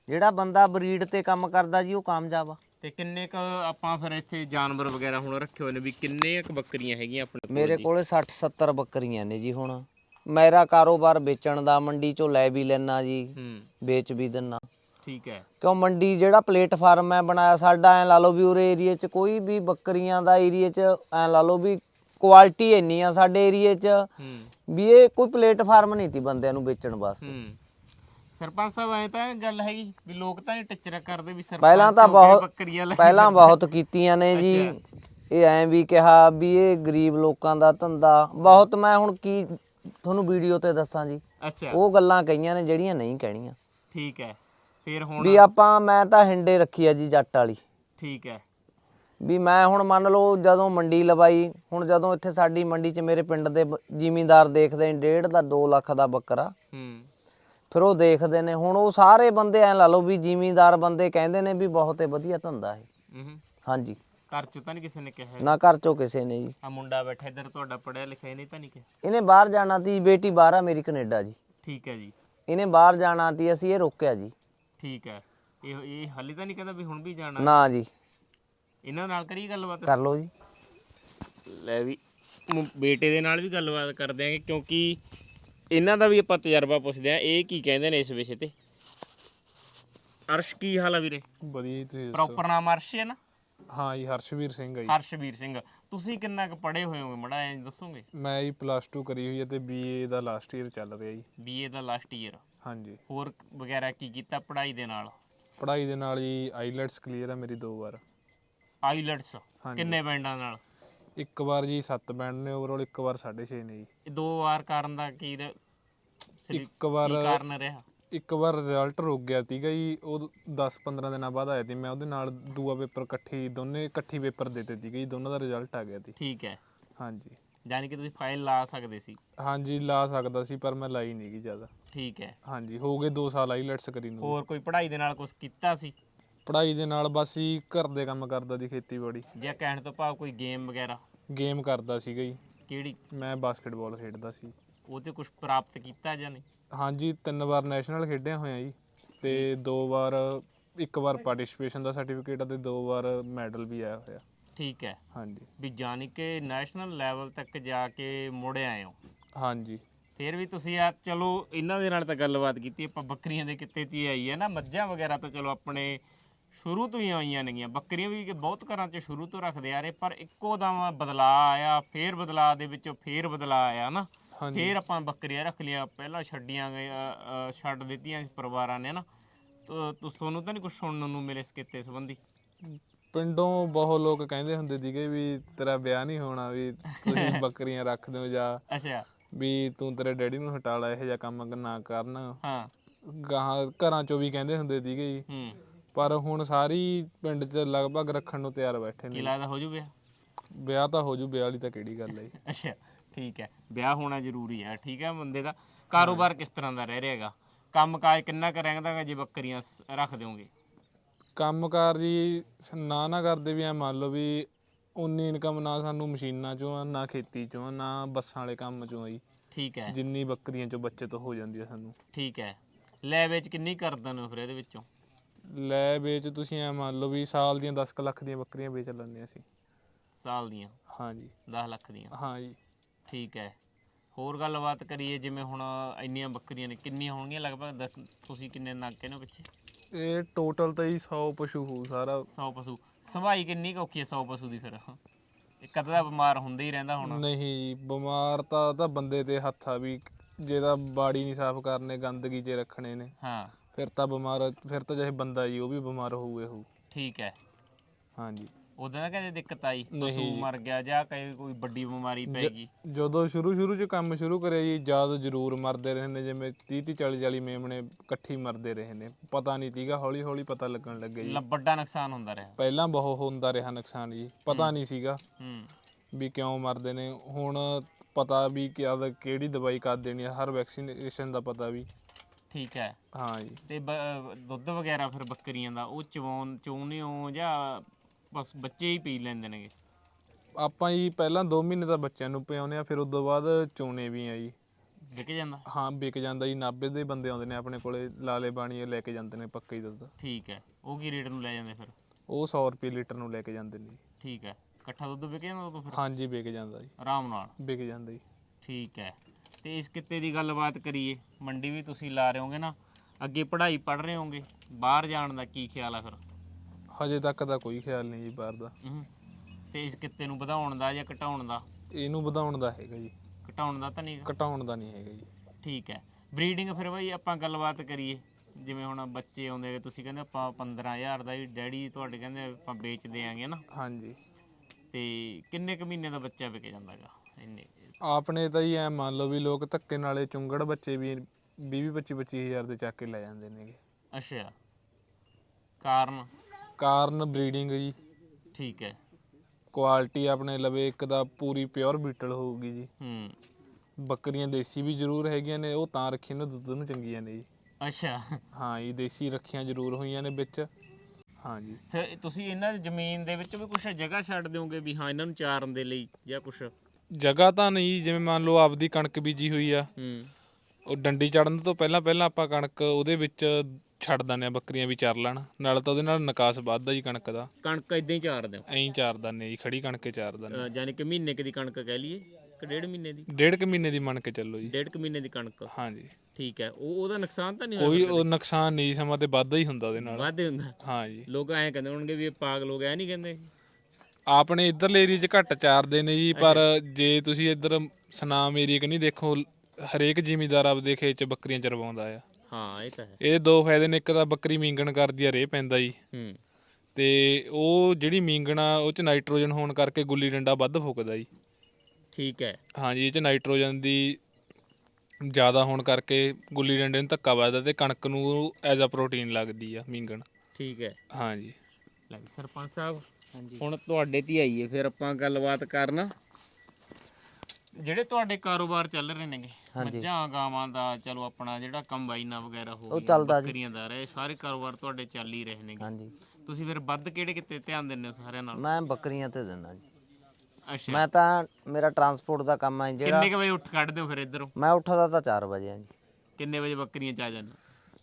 ਜਿਹੜਾ ਬੰਦਾ ਬਰੀਡ ਤੇ ਕੰਮ ਕਰਦਾ ਜੀ ਉਹ ਕਾਮਯਾਬ ਆ। ਤੇ ਕਿੰਨੇ ਕ ਆਪਾਂ ਫਿਰ ਇੱਥੇ ਜਾਨਵਰ ਵਗੈਰਾ ਹੁਣ ਰੱਖੇ ਹੋਏ ਨੇ ਵੀ ਕਿੰਨੇ ਕ ਬੱਕਰੀਆਂ ਹੈਗੀਆਂ ਆਪਣੇ ਕੋਲ ਮੇਰੇ ਜੀ? ਕੋਲੇ 60 70 ਬੱਕਰੀਆਂ ਨੇ ਜੀ ਹੁਣ। ਮੇਰਾ ਕਾਰੋਬਾਰ ਵੇਚਣ ਦਾ ਮੰਡੀ ਚੋਂ ਲੈ ਵੀ ਲੈਣਾ ਜੀ ਹੂੰ। ਵੇਚ ਵੀ ਦਿੰਨਾ। ਠੀਕ ਹੈ। ਕਿਉਂ ਮੰਡੀ ਜਿਹੜਾ ਪਲੇਟਫਾਰਮ ਹੈ ਬਣਾਇਆ ਸਾਡਾ ਐ ਲਾ ਲਓ ਵੀ ਉਰੇ ਏਰੀਏ 'ਚ ਕੋਈ ਵੀ ਬੱਕਰੀਆਂ ਦਾ ਏਰੀਏ 'ਚ ਐ ਲਾ ਲਓ ਵੀ ਕੁਆਲਿਟੀ ਇੰਨੀ ਆ ਸਾਡੇ ਏਰੀਏ 'ਚ ਹੂੰ। ਵੀ ਇਹ ਕੋਈ ਪਲੇਟਫਾਰਮ ਨਹੀਂ ਤੀ ਬੰਦਿਆਂ ਨੂੰ ਵੇਚਣ ਵਾਸਤੇ। ਹੂੰ। ਸਰਪੰਚ ਸਾਹਿਬ ਐ ਤਾਂ ਗੱਲ ਹੈਗੀ ਵੀ ਲੋਕ ਤਾਂ ਇਹ ਟਿੱਚਰਾ ਕਰਦੇ ਵੀ ਸਰਪੰਚ ਪਹਿਲਾਂ ਤਾਂ ਹੋ ਬਹੁਤ ਬੱਕਰੀਆਂ ਲੈ ਪਹਿਲਾਂ ਬਹੁਤ ਕੀਤੀਆਂ ਨੇ ਜੀ। ਇਹ ਐਂ ਵੀ ਕਿਹਾ ਵੀ ਇਹ ਗਰੀਬ ਲੋਕਾਂ ਦਾ ਧੰਦਾ। ਬਹੁਤ ਮੈਂ ਹੁਣ ਕੀ ਤੁਹਾਨੂੰ ਵੀਡੀਓ ਤੇ ਦੱਸਾਂ ਜੀ। ਅੱਛਾ। ਉਹ ਗੱਲਾਂ ਕਹੀਆਂ ਨੇ ਜਿਹੜੀਆਂ ਨਹੀਂ ਕਹਿਣੀਆਂ। ਠੀਕ ਹੈ। ਫਿਰ ਹੁਣ ਵੀ ਆਪਾਂ ਮੈਂ ਤਾਂ ਹਿੰਡੇ ਰੱਖੀ ਆ ਜੀ ਜੱਟ ਵਾਲੀ। ਠੀਕ ਹੈ। ਵੀ ਮੈਂ ਹੁਣ ਮੰਨ ਲਓ ਜਦੋਂ ਮੰਡੀ ਲਵਾਈ ਹੁਣ ਜਦੋਂ ਇੱਥੇ ਸਾਡੀ ਮੰਡੀ 'ਚ ਮੇਰੇ ਪਿੰਡ ਦੇ ਬ- ਜ਼ਿਮੀਂਦਾਰ ਦੇਖਦੇ ਨੇ ਡੇਢ ਦਾ 2 ਲੱਖ ਦਾ ਬੱਕਰਾ। ਹੂੰ। ਫਿਰ ਉਹ ਦੇਖਦੇ ਨੇ। ਹੁਣ ਉਹ ਸਾਰੇ ਬੰਦੇ ਐ ਲਾ ਲਓ ਵੀ ਜ਼ਿਮੀਂਦਾਰ ਬੰਦੇ ਕਹਿੰਦੇ ਨੇ ਵੀ ਬਹੁਤ ਹੀ ਵਧੀਆ ਧੰਦਾ ਹੈ ਹੂੰ। ਹਾਂਜੀ। ਘਰ ਚ ਤਾਂ ਨਹੀਂ ਕਿਸੇ ਨੇ ਕਿਹਾ ਨਾ ਘਰ ਚੋਂ ਕਿਸੇ ਨੇ ਜੀ। ਆ ਮੁੰਡਾ ਬੈਠਾ ਇੱਧਰ ਤੁਹਾਡਾ ਪੜਿਆ ਲਿਖਿਆ ਇਹਨੇ ਤਾਂ ਨਹੀਂ ਕਿਹਾ? ਇਹਨੇ ਬਾਹਰ ਜਾਣਾ ਤੀ ਬੇਟੀ ਬਾਹਰ ਆ ਮੇਰੀ ਕੈਨੇਡਾ ਜੀ। ਠੀਕ ਹੈ ਜੀ। ਇਹਨੇ ਬਾਹਰ ਜਾਣਾ ਤੀ ਅਸੀਂ ਇਹ ਰੋਕਿਆ ਜੀ। ਠੀਕ ਹੈ। ਇਹ ਇਹ ਹਾਲੇ ਤਾਂ ਨਹੀਂ ਕਹਿੰਦਾ ਵੀ ਹੁਣ ਵੀ ਜਾਣਾ। ਨਾ ਜੀ। ਇਹਨਾਂ ਨਾਲ ਕਰੀ ਗੱਲਬਾਤ? ਕਰ ਲਓ ਜੀ। ਲੈ ਵੀ ਮੁ- ਬੇਟੇ ਦੇ ਨਾਲ ਵੀ ਗੱਲਬਾਤ ਕਰਦੇ ਆਂਗੇ ਕਿਉਂਕਿ ਇਹਨਾਂ ਦਾ ਵੀ ਆਪਾਂ ਤਜਰਬਾ ਪੁੱਛਦੇ ਆਂ ਇਹ ਕੀ ਕਹਿੰਦੇ ਨੇ ਇਸ ਵਿਸ਼ੇ ਤੇ? ਅਰਸ਼ ਕੀ ਹਾਲ ਆ ਵੀਰੇ? ਵਧੀਆ ਜੀ ਤੁਸੀਂ ਦੱਸੋ? ਪ੍ਰੋਪਰ ਨਾਮ ਅਰਸ਼ ਹੈ ਨਾ? ਹਾਂ ਜੀ ਹਰਸ਼ਵੀਰ ਸਿੰਘ ਆ ਜੀ। ਹਰਸ਼ਵੀਰ ਸਿੰਘ ਤੁਸੀਂ ਕਿੰਨਾ ਕੁ ਪੜ੍ਹੇ ਹੋਏ ਹੋਗੇ? ਮੜਾ ਐਂ ਦੱਸੋਗੇ? ਮੈਂ ਜੀ ਪਲੱਸ 2 ਕਰੀ ਹੋਈ ਹੈ ਤੇ ਬੀਏ ਦਾ ਲਾਸਟ ਈਅਰ ਚੱਲ ਰਿਹਾ ਜੀ। ਬੀਏ ਦਾ ਲਾਸਟ ਈਅਰ ਹਾਂਜੀ ਹੋਰ ਵਗੈਰਾ ਕੀ ਕੀਤਾ ਪੜ੍ਹਾਈ ਦੇ ਨਾਲ? ਪੜ੍ਹਾਈ ਦੇ ਨਾਲ ਜੀ ਆਈਲੈਟਸ ਕਲੀਅਰ ਹੈ ਮੇਰੀ ਦੋ ਵਾਰ। ਆਈਲੈਟਸ ਕਿੰਨੇ ਬੈਂਡਾਂ ਨਾਲ? ਇੱਕ ਵਾਰ ਜੀ 7 ਬੈਂਡ ਨੇ ਓਵਰਆਲ ਇੱਕ ਵਾਰ 6.5 ਨੇ ਜੀ। ਇਹ ਦੋ ਵਾਰ ਕਰਨ ਦਾ ਕੀ ਰ- ਇੱਕ ਵਾਰ ਕੀ ਕਾਰਨ ਰਿਹਾ? ਇੱਕ ਵਾਰ ਰਿਜ਼ਲਟ ਰੁਕ ਗਿਆ ਸੀਗਾ ਜੀ ਉਹ 10 15 ਦਿਨਾਂ ਬਾਅਦ ਆਇਆ ਸੀ ਮੈਂ ਉਹਦੇ ਨਾਲ ਦੂਆ ਪੇਪਰ ਇਕੱਠੀ ਦੋਨੇ ਇਕੱਠੀ ਪੇਪਰ ਦਿੱਤੇ ਸੀਗੇ ਜੀ ਦੋਨਾਂ ਦਾ ਰਿਜ਼ਲਟ ਆ ਗਿਆ ਸੀ। ਠੀਕ ਹੈ। ਹਾਂਜੀ। ਯਾਨੀ ਕਿ ਤੁਸੀਂ ਫਾਈਲ ਲਾ ਸਕਦੇ ਸੀ। ਹਾਂਜੀ ਲਾ ਸਕਦਾ ਸੀ ਪਰ ਮੈਂ ਲਾਈ ਨਹੀਂ ਗੀ ਜ਼ਿਆਦਾ। ਠੀਕ ਹੈ। ਹਾਂਜੀ ਹੋ ਗਏ 2 ਸਾਲ ਆਈਲੈਟਸ ਕਰੀ ਨੂੰ। ਹੋਰ ਕੋਈ ਪੜ੍ਹਾਈ ਦੇ ਨਾਲ ਕੁਝ ਕੀਤਾ ਸੀ? ਪੜ੍ਹਾਈ ਦੇ ਨਾਲ ਬਸ ਹੀ ਘਰ ਦੇ ਕੰਮ ਕਰਦਾ ਸੀ ਖੇਤੀਬਾੜੀ। ਜਾਂ ਕਹਿਣ ਤੋਂ ਭਾਵ ਕੋਈ ਗੇਮ ਵਗੈਰਾ? ਗੇਮ ਕਰਦਾ ਸੀਗਾ ਜੀ। ਕਿਹੜੀ? ਮੈਂ ਬਾਸਕਟਬਾਲ ਖੇਡਦਾ ਸੀ। ਉਹ ਤੇ ਕੁਝ ਪ੍ਰਾਪਤ ਕੀਤਾ ਜਾਂ ਨਹੀਂ? ਹਾਂਜੀ ਤਿੰਨ ਵਾਰ ਨੈਸ਼ਨਲ ਖੇਡਿਆ ਹੋਇਆ ਜੀ ਤੇ ਦੋ ਵਾਰ ਇੱਕ ਵਾਰ ਪਾਰਟਿਸਿਪੇਸ਼ਨ ਦਾ ਸਰਟੀਫਿਕੇਟ ਅਤੇ ਦੋ ਵਾਰ ਮੈਡਲ ਵੀ ਆਇਆ ਹੋਇਆ। ਠੀਕ ਹੈ। ਹਾਂਜੀ। ਵੀ ਜਾਣੀ ਕਿ ਨੈਸ਼ਨਲ ਲੈਵਲ ਤੱਕ ਜਾ ਕੇ ਮੁੜ ਆਏ ਹੋ। ਹਾਂਜੀ। ਫਿਰ ਵੀ ਤੁਸੀਂ ਆ ਚਲੋ ਇਹਨਾਂ ਦੇ ਨਾਲ ਤਾਂ ਗੱਲਬਾਤ ਕੀਤੀ ਆਪਾਂ ਬੱਕਰੀਆਂ ਦੇ ਕਿੱਤੇ ਤੇ ਆਈ ਹੈ ਨਾ ਮੱਝਾਂ ਵਗੈਰਾ ਤਾਂ ਚਲੋ ਆਪਣੇ ਸ਼ੁਰੂ ਤੋਂ ਹੀ ਆਈਆਂ ਨੇਗੀਆਂ। ਬੱਕਰੀਆਂ ਵੀ ਬਹੁਤ ਘਰਾਂ 'ਚ ਸ਼ੁਰੂ ਤੋਂ ਰੱਖਦੇ ਆ ਰਹੇ ਪਰ ਇੱਕੋ ਦਮ ਬਦਲਾਅ ਆਇਆ ਫੇਰ ਬਦਲਾਅ ਦੇ ਵਿੱਚੋਂ ਫੇਰ ਬਦਲਾਅ ਆਇਆ ਨਾ। ਫੇਰ ਆਪਾਂ ਬੱਕਰੀਆਂ ਰੱਖ ਲਿਆ ਪਹਿਲਾਂ ਛੱਡੀਆਂ ਅ, ਛੱਡ ਦਿੱਤੀਆਂ ਪਰਿਵਾਰਾਂ ਨੇ ਨਾ। ਤੋ ਤੁਹਾਨੂੰ ਤਾਂ ਨਹੀਂ ਕੁਝ ਸੁਣਨ ਨੂੰ ਮਿਲੇ ਇਸ ਕਿੱਤੇ ਸੰਬੰਧੀ? ਪਿੰਡੋਂ ਬਹੁਤ ਲੋਕ ਕਹਿੰਦੇ ਹੁੰਦੇ ਸੀਗੇ ਵੀ ਤੇਰਾ ਵਿਆਹ ਨਹੀਂ ਹੋਣਾ ਵੀ ਤੁਸੀਂ ਬੱਕਰੀਆਂ ਰੱਖਦੇ ਹੋ ਜਾਂ ਅੱਛਾ। ਵੀ ਤੂੰ ਤੇਰੇ ਡੈਡੀ ਨੂੰ ਹਟਾ ਲੈ ਇਹੋ ਜਿਹਾ ਕੰਮ ਨਾ ਕਰਨ। ਹਾਂ। ਗਾਹਾਂ ਘਰਾਂ ਚੋਂ ਵੀ ਕਹਿੰਦੇ ਹੁੰਦੇ ਸੀਗੇ ਜੀ। ਹੂੰ। ਪਰ ਹੁਣ ਸਾਰੀ ਪਿੰਡ 'ਚ ਲਗਭਗ ਰੱਖਣ ਨੂੰ ਤਿਆਰ ਬੈਠੇ ਕੀ ਨੇ ਲੱਗਦਾ ਹੋ ਜੂਵੇ ਵਿਆਹ? ਤਾਂ ਹੋ ਜੂ ਵਿਆਹ ਵਾਲੀ ਤਾਂ ਕਿਹੜੀ ਗੱਲ ਹੈ ਜੀ। ਅੱਛਾ ਠੀਕ ਹੈ। ਵਿਆਹ ਹੋਣਾ ਜ਼ਰੂਰੀ ਹੈ ਠੀਕ ਹੈ ਬੰਦੇ ਦਾ। ਕਾਰੋਬਾਰ ਕਿਸ ਤਰ੍ਹਾਂ ਦਾ ਰਹਿ ਰਿਹਾ ਹੈਗਾ ਕੰਮ ਕਾਜ ਕਿੰਨਾ ਕੁ ਰਹਿੰਦਾ ਜੇ ਬੱਕਰੀਆਂ ਸ- ਰੱਖ ਦਿਓਗੇ? ਕੰਮਕਾਰ ਜੀ ਸ- ਨਾ ਨਾ ਕਰਦੇ ਵੀ ਐ ਮੰਨ ਲਓ ਵੀ ਉਨੀ ਇਨਕਮ ਨਾ ਸਾਨੂੰ ਮਸ਼ੀਨਾਂ ਚੋਂ ਆ ਨਾ ਖੇਤੀ ਚੋਂ ਆ ਨਾ ਬੱਸਾਂ ਵਾਲੇ ਕੰਮ ਚੋਂ ਆ ਜੀ। ਠੀਕ ਹੈ। ਜਿੰਨੀ ਬੱਕਰੀਆਂ ਚੋਂ ਬੱਚੇ ਤੋਂ ਹੋ ਜਾਂਦੀ ਆ ਸਾਨੂੰ। ਠੀਕ ਹੈ। ਲੈ ਵਿੱਚ ਕਿੰਨੀ ਕਰਦਾ ਨੇ ਫਿਰ ਇਹਦੇ ਵਿੱਚੋਂ? ਲੈ ਵੇਚ ਤੁਸੀਂ ਐ ਮੰਨ ਲਓ ਵੀ ਸਾਲ ਦੀਆਂ 10 ਕੁ ਲੱਖ ਦੀਆਂ ਬੱਕਰੀਆਂ ਵੇਚ ਲੈਂਦੇ ਅਸੀਂ। ਸਾਲ ਦੀਆਂ? ਹਾਂ ਜੀ 10 ਲੱਖ ਦੀਆਂ? ਹਾਂ ਜੀ। ਠੀਕ ਹੈ। ਹੋਰ ਗੱਲਬਾਤ ਕਰੀਏ ਜਿਵੇਂ ਹੁਣ ਇੰਨੀਆਂ ਬੱਕਰੀਆਂ ਨੇ ਕਿੰਨੀਆਂ ਹੋਣਗੀਆਂ ਲਗਭਗ? ਦੱਸ- ਤੁਸੀਂ ਕਿੰਨੇ ਨਾਕੇ ਨੇ ਪਿੱਛੇ? ਇਹ ਟੋਟਲ ਤਾਂ ਜੀ 100 ਪਸ਼ੂ ਹੋਊ ਸਾਰਾ। 100 ਪਸ਼ੂ। ਸੰਭਾਈ ਕਿੰਨੀ ਕੁ ਔਖੀ ਹੈ 100 ਪਸ਼ੂ ਦੀ ਫਿਰ? ਇੱਕ ਅੱਧਾ ਬਿਮਾਰ ਹੁੰਦਾ ਹੀ ਰਹਿੰਦਾ ਹੁਣ। ਨਹੀਂ ਬਿਮਾਰ ਤਾਂ ਤਾਂ ਬੰਦੇ ਤੇ ਹੱਥ ਆ ਵੀ ਜੇ ਤਾਂ ਬਾੜੀ ਨਹੀਂ ਸਾਫ਼ ਕਰਨੇ ਗੰਦਗੀ 'ਚ ਰੱਖਣੇ ਨੇ। ਹਾਂ। ਫਿਰ ਤਾਂ ਬਿਮਾਰ ਫਿਰ ਤਾਂ ਚਾਹੇ ਬੰਦਾ ਜੀ ਉਹ ਵੀ ਬਿਮਾਰ ਹੋਊ ਹੋਊ ਠੀਕ ਹੈ। ਹਾਂ ਜੀ ਉਹਦਾ ਨਾ ਕਦੇ ਦਿੱਕਤ ਆਈ ਪਸ਼ੂ। ਮਰ ਗਿਆ ਜਾਂ ਕਈ ਕੋਈ ਵੱਡੀ ਬਿਮਾਰੀ ਪੈ ਗਈ। ਜਦੋਂ ਸ਼ੁਰੂ ਸ਼ੁਰੂ ਚ ਕੰਮ ਸ਼ੁਰੂ ਕਰਿਆ ਜੀ ਜਦ ਜ਼ਰੂਰ ਮਰਦੇ ਰਹੇ ਨੇ ਜਿਵੇਂ 30 30 40 40 ਮੇਮਣੇ ਇਕੱਠੀ ਮਰਦੇ ਰਹੇ ਨੇ। ਪਤਾ ਨਹੀਂ ਸੀਗਾ ਹੌਲੀ ਹੌਲੀ ਪਤਾ ਲੱਗਣ ਲੱਗੇ ਜੀ। ਲ- ਵੱਡਾ ਨੁਕਸਾਨ ਹੁੰਦਾ ਰਿਹਾ। ਪਹਿਲਾਂ ਬਹੁਤ ਹੁੰਦਾ ਰਿਹਾ ਨੁਕਸਾਨ ਜੀ ਪਤਾ ਨਹੀਂ ਸੀਗਾ ਹੂੰ। ਵੀ ਕਿਉਂ ਮਰਦੇ ਨੇ। ਹੁਣ ਪਤਾ ਵੀ ਕਿਆ ਦਾ- ਕਿਹੜੀ ਦਵਾਈ ਕਰ ਦੇਣੀ ਆ ਹਰ ਵੈਕਸੀਨੇਸ਼ਨ ਦਾ ਪਤਾ ਵੀ। ਠੀਕ ਹੈ। ਹਾਂ ਜੀ। ਤੇ ਬ- ਦੁੱਧ ਵਗੈਰਾ ਫਿਰ ਬੱਕਰੀਆਂ ਦਾ ਉਹ ਚਵਾਉਣ ਚੋਣੇ ਹੋ ਜਾਂ ਬਸ ਬੱਚੇ ਹੀ ਪੀ ਲੈਂਦੇ ਨੇਗੇ? ਆਪਾਂ ਜੀ ਪਹਿਲਾਂ 2 ਮਹੀਨੇ ਤਾਂ ਬੱਚਿਆਂ ਨੂੰ ਪਿਆਉਂਦੇ ਆ ਫਿਰ ਉਸ ਤੋਂ ਬਾਅਦ ਚੋਣੇ ਵੀ ਆ ਜੀ। ਵਿਕ ਜਾਂਦਾ? ਹਾਂ ਵਿਕ ਜਾਂਦਾ ਜੀ। ਨਾਭੇ ਦੇ ਬੰਦੇ ਆਉਂਦੇ ਨੇ ਆਪਣੇ ਕੋਲੇ ਲਾਲੇ ਬਾਣੀਏ ਲੈ ਕੇ ਜਾਂਦੇ ਨੇ ਪੱਕਾ ਹੀ ਦੁੱਧ। ਠੀਕ ਹੈ। ਉਹ ਕੀ ਰੇਟ ਨੂੰ ਲੈ ਜਾਂਦੇ ਫਿਰ? ਉਹ 100 ਰੁਪਏ ਲੀਟਰ ਨੂੰ ਲੈ ਕੇ ਜਾਂਦੇ ਨੇ ਜੀ। ਠੀਕ ਹੈ। ਇਕੱਠਾ ਦੁੱਧ ਵਿਕ ਜਾਂਦਾ ਉਦੋਂ ਫਿਰ? ਹਾਂਜੀ ਵਿਕ ਜਾਂਦਾ ਜੀ। ਆਰਾਮ ਨਾਲ? ਵਿਕ ਜਾਂਦਾ ਜੀ। ਠੀਕ ਹੈ। ਤੇ ਇਸ ਕਿੱਤੇ ਦੀ ਗੱਲਬਾਤ ਕਰੀਏ। ਮੰਡੀ ਵੀ ਤੁਸੀਂ ਲਾ ਰਹੇ ਹੋਗੇ ਨਾ ਅੱਗੇ ਪੜ੍ਹਾਈ ਪੜ੍ਹ ਰਹੇ ਹੋਗੇ ਬਾਹਰ ਜਾਣ ਦਾ ਕੀ ਖਿਆਲ ਆ ਫਿਰ? ਹਜੇ ਤੱਕ ਦਾ ਕੋਈ ਖਿਆਲ ਨਹੀਂ ਜੀ ਬਾਹਰ ਦਾ। ਤੇ ਇਸ ਕਿੱਤੇ ਨੂੰ ਵਧਾਉਣ ਦਾ ਜਾਂ ਘਟਾਉਣ ਦਾ? ਇਹਨੂੰ ਵਧਾਉਣ ਦਾ ਹੈਗਾ ਜੀ। ਘਟਾਉਣ ਦਾ ਤਾਂ ਨਹੀਂ ਘਟਾਉਣ ਦਾ ਨਹੀਂ ਹੈਗਾ ਜੀ। ਠੀਕ ਹੈ। ਬਰੀਡਿੰਗ ਫਿਰ ਬਾਈ ਆਪਾਂ ਗੱਲਬਾਤ ਕਰੀਏ। ਜਿਵੇਂ ਹੁਣ ਬੱਚੇ ਆਉਂਦੇ ਹੈਗੇ ਤੁਸੀਂ ਕਹਿੰਦੇ ਆਪਾਂ 15000 ਦਾ ਹੀ ਡੈਡੀ ਤੁਹਾਡੇ ਕਹਿੰਦੇ ਆਪਾਂ ਵੇਚ ਦੇਾਂਗੇ ਨਾ। ਹਾਂਜੀ। ਤੇ ਕਿੰਨੇ ਕੁ ਮਹੀਨੇ ਦਾ ਬੱਚਾ ਵਿਕ ਜਾਂਦਾਗਾ ਇੰਨੇ ਆਪਣੇ ਤਾਂ ਜੀ ਐ ਮੰਨ ਲਓ ਵੀ ਲੋਕ ਧੱਕੇ ਨਾਲੇ ਚੁੰਗੜ ਬੱਚੇ ਵੀ 20 25 25000 ਦੇ ਚੱਕ ਕੇ ਲੈ ਜਾਂਦੇ ਨੇਗੇ। ਅੱਛਾ। ਕਾਰਨ? ਕਾਰਨ ਬਰੀਡਿੰਗ ਜੀ। ਠੀਕ ਹੈ। ਕੁਆਲਿਟੀ ਆਪਣੇ ਲਵੇ ਇੱਕ ਦਾ ਪੂਰੀ ਪਿਓਰ ਬੀਟਲ ਹੋਊਗੀ ਜੀ। ਹੂੰ। ਬੱਕਰੀਆਂ ਦੇਸੀ ਵੀ ਜ਼ਰੂਰ ਹੈਗੀਆਂ ਨੇ ਉਹ ਤਾਂ ਰੱਖੀਆਂ ਨੇ ਦੁੱਧ ਨੂੰ ਚੰਗੀਆਂ ਨੇ ਜੀ। ਅੱਛਾ। ਹਾਂ ਜੀ ਦੇਸੀ ਰੱਖੀਆਂ ਜ਼ਰੂਰ ਹੋਈਆਂ ਨੇ ਵਿੱਚ। ਹਾਂ ਜੀ। ਫਿਰ ਤੁਸੀਂ ਇਹਨਾਂ ਦੀ ਜ਼ਮੀਨ ਦੇ ਵਿੱਚ ਵੀ ਕੁਝ ਜਗ੍ਹਾ ਛੱਡ ਦਿਓਗੇ ਵੀ ਹਾਂ ਇਹਨਾਂ ਨੂੰ ਚਾਰਨ ਦੇ ਲਈ ਜਾਂ ਕੁਝ ਜਗ੍ਹਾ ਤਾਂ ਨਹੀਂ ਜਿਵੇਂ ਮੰਨ ਲਓ ਆਪਦੀ ਕਣਕ ਬੀਜੀ ਹੋਈ ਆ। ਹੂੰ। ਉਹ ਡੰਡੀ ਚੜਨ ਤੋਂ ਪਹਿਲਾਂ ਪਹਿਲਾਂ ਆਪਾਂ ਕਣਕ ਉਹਦੇ ਵਿੱਚ ਛੱਡ ਦਿੰਦੇ ਆ ਬੱਕਰੀਆਂ ਵੀ ਚਰ ਲੈਣ। ਨਾਲ ਤਾਂ ਉਹਦੇ ਨਾਲ ਨਿਕਾਸ ਵੱਧਦਾ ਜੀ ਕਣਕ ਦਾ। ਕਣਕ ਇਦਾਂ ਹੀ ਚਾਰ ਦਿਓ। ਐਂ ਚਾਰ ਦਿੰਦੇ ਆ ਜੀ ਖੜੀ ਕਣਕੇ ਚਾਰ ਦਿੰਦੇ ਅ, ਯਾਨੀ ਕਿ ਮਹੀਨੇ ਕੁ ਦੀ ਕਣਕ ਕਹਿ ਲਈਏ ਕਿ ਡੇਢ ਮਹੀਨੇ ਦੀ? ਡੇਢ ਕੁ ਮਹੀਨੇ ਦੀ ਮੰਨ ਕੇ ਚੱਲੋ ਜੀ। ਡੇਢ ਕੁ ਮਹੀਨੇ ਦੀ ਕਣਕ। ਹਾਂ ਜੀ ਠੀਕ ਹੈ ਉਹ ਉਹਦਾ ਨੁਕਸਾਨ ਤਾਂ ਨਹੀਂ ਹੋਇਆ ਕੋਈ ਉਹ ਨੁਕਸਾਨ ਨਹੀਂ ਸਮਾਂ ਤੇ ਵੱਧਦਾ ਹੀ ਹੁੰਦਾ ਉਹਦੇ ਨਾਲ। ਵਾਧੇ ਹੁੰਦਾ। ਹਾਂ ਜੀ ਲੋਕ ਐਂ ਕਹਿੰਦੇ ਹੋਣਗੇ ਵੀ ਇਹ ਪਾਗਲ ਹੋ ਗਿਆ ਨਹੀਂ ਕਹਿੰਦੇ? ਆਪਣੇ ਇਧਰਲੇ ਏਰੀਆ 'ਚ ਘੱਟ ਚਾਰਦੇ ਨੇ ਜੀ ਪਰ ਜੇ ਤੁਸੀਂ ਇੱਧਰ ਸਨਾਮ ਏਰੀਆ ਕਿ ਨਹੀਂ ਦੇਖੋ ਹਰੇਕ ਜ਼ਿਮੀਦਾਰ ਆਪਦੇ ਖੇਤ 'ਚ ਬੱਕਰੀਆਂ ਚਰਵਾਉਂਦਾ ਆ। ਹਾਂ ਇਹ ਤਾਂ ਹੈ। ਇਹ ਦੋ ਫਾਇਦੇ ਨੇ ਇੱਕ ਤਾਂ ਬੱਕਰੀ ਮੀਂਗਣ ਕਰਦੀ ਆ ਰੇ ਪੈਂਦਾ ਜੀ। ਹੂੰ। ਤੇ ਉਹ ਜਿਹੜੀ ਮੀਂਗਣਾ ਉਹ 'ਚ ਨਾਈਟ੍ਰੋਜਨ ਹੋਣ ਕਰਕੇ ਗੁੱਲੀ ਡੰਡਾ ਵੱਧ ਫੁੱਕਦਾ ਜੀ। ਠੀਕ ਹੈ। ਹਾਂਜੀ ਇਹ 'ਚ ਨਾਈਟ੍ਰੋਜਨ ਦੀ ਜ਼ਿਆਦਾ ਹੋਣ ਕਰਕੇ ਗੁੱਲੀ ਡੰਡੇ ਨੂੰ ਧੱਕਾ ਵੱਜਦਾ ਤੇ ਕਣਕ ਨੂੰ ਐਜ਼ ਅ ਪ੍ਰੋਟੀਨ ਲੱਗਦੀ ਆ ਮੀਂਗਣ। ਠੀਕ ਹੈ। ਹਾਂਜੀ ਲੈ ਵੀ ਸਰਪੰਚ ਸਾਹਿਬ ਹੁਣ ਤੁਹਾਡੇ ਤੇ ਆਈਏ ਫਿਰ ਆਪਾਂ ਗੱਲਬਾਤ ਕਰਨ। ਜਿਹੜੇ ਤੁਹਾਡੇ ਕਾਰੋਬਾਰ ਚੱਲ ਰਹੇ ਨੇਗੇ ਮੱਝਾਂ ਗਾਵਾਂ ਦਾ ਚਲੋ ਆਪਣਾ ਜਿਹੜਾ ਕੰਬਾਈਨਾਂ ਵਗੈਰਾ ਹੋ ਗਈਆਂ ਬੱਕਰੀਆਂ ਦਾ ਰਹੇ ਸਾਰੇ ਕਾਰੋਬਾਰ ਤੁਹਾਡੇ ਚੱਲ ਹੀ ਰਹੇ ਨੇਗੇ। ਹਾਂਜੀ। ਤੁਸੀਂ ਫਿਰ ਵੱਧ ਕਿਹੜੇ ਕਿਤੇ ਧਿਆਨ ਦਿੰਦੇ ਹੋ ਸਾਰਿਆਂ ਨਾਲ? ਮੈਂ ਬੱਕਰੀਆਂ ਤੇ ਦਿੰਦਾ ਜੀ। ਅੱਛਾ। ਮੈਂ ਤਾਂ ਮੇਰਾ ਟਰਾਂਸਪੋਰਟ ਦਾ ਕੰਮ ਹੈ ਜਿਹੜਾ ਕਿੰਨੇ ਵਜੇ ਉੱਠ ਕੱਢਦੇ ਹੋ ਫਿਰ ਇੱਧਰੋਂ? ਮੈਂ ਉੱਠਦਾ ਤਾਂ 4 ਵਜੇ ਆ ਜੀ। ਕਿੰਨੇ ਵਜੇ ਬੱਕਰੀਆਂ ਚ ਆ ਜਾਂਦੇ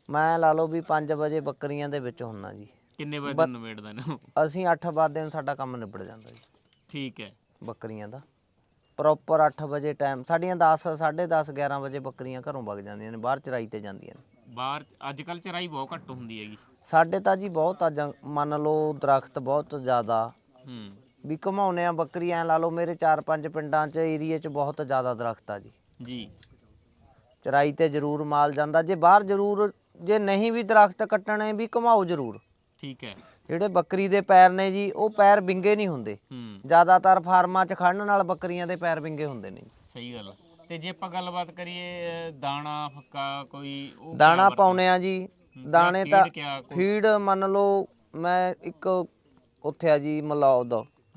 ਮੈਂ ਲਾ ਲਓ ਵੀ 5 ਵਜੇ ਬੱਕਰੀਆਂ ਦੇ ਵਿੱਚ ਹੁੰਨਾ ਜੀ। ਕਿੰਨੇ ਵਜੇ ਤੁਹਾਨੂੰ ਨਿਬੇੜਦੇ ਨੇ ਅਸੀਂ 8 ਵਜੇ ਨੂੰ ਸਾਡਾ ਕੰਮ ਨਿਬੜ ਜਾਂਦਾ ਜੀ। ਠੀਕ ਹੈ। ਬੱਕਰੀਆਂ ਦਾ। ਪ੍ਰੋਪਰ 8 ਵਜੇ ਟਾਈਮ ਸਾਡੀਆਂ 10 10:30 11 ਵਜੇ ਬੱਕਰੀਆਂ ਘਰੋਂ ਵਗ ਜਾਂਦੀਆਂ ਨੇ ਬਾਹਰ ਚਰਾਈ ਤੇ ਜਾਂਦੀਆਂ ਨੇ। ਬਾਹਰ ਅੱਜ ਕੱਲ ਚਰਾਈ ਬਹੁਤ ਘੱਟ ਹੁੰਦੀ ਹੈਗੀ। ਸਾਡੇ ਤਾਂ ਜੀ ਬਹੁਤ ਆ ਜੰਗ- ਮੰਨ ਲਓ ਦਰਖਤ ਬਹੁਤ ਜ਼ਿਆਦਾ। ਹੂੰ। ਵੀ ਘਮਾਉਨੇ ਆ ਬੱਕਰੀਆਂ ਲਾ ਲਓ ਮੇਰੇ 4-5 ਪਿੰਡਾਂ 'ਚ ਏਰੀਏ 'ਚ ਬਹੁਤ ਜ਼ਿਆਦਾ ਦਰਖਤ ਆ ਜੀ। ਜੀ। ਚਰਾਈ ਤੇ ਜ਼ਰੂਰ ਮਾਲ ਜਾਂਦਾ ਜੇ ਬਾਹਰ ਜ਼ਰੂਰ ਜੇ ਨਹੀਂ ਵੀ ਦਰਖਤ ਕੱਟਣੇ ਵੀ ਘਮਾਓ ਜ਼ਰੂਰ। ਠੀਕ ਹੈ। ਜਿਹੜੇ ਬੱਕਰੀ ਦੇ ਪੈਰ ਨੇ ਜੀ ਉਹ ਪੈਰ ਵਿੰਗੇ ਨਹੀਂ ਹੁੰਦੇ। ਹੂੰ। ਜ਼ਿਆਦਾਤਰ ਫਾਰਮਾਂ 'ਚ ਖੜਨ ਨਾਲ ਬੱਕਰੀਆਂ ਦੇ ਪੈਰ ਵਿੰਗੇ ਹੁੰਦੇ ਨੇ। ਸਹੀ ਗੱਲ ਆ। ਤੇ ਜੇ ਆਪਾਂ ਗੱਲਬਾਤ ਕਰੀਏ ਅ, ਦਾਣਾ ਫੱਕਾ ਕੋਈ ਉਹ ਦਾਣਾ ਪਾਉਨੇ ਆ ਜੀ। ਦਾਣੇ ਤਾਂ ਫੀਡ ਕਿਆ ਕੋਈ? ਫੀਡ ਮੰਨ ਲਓ ਮੈਂ ਇੱਕ ਉੱਥੇ ਆ ਜੀ ਮਲੌਦ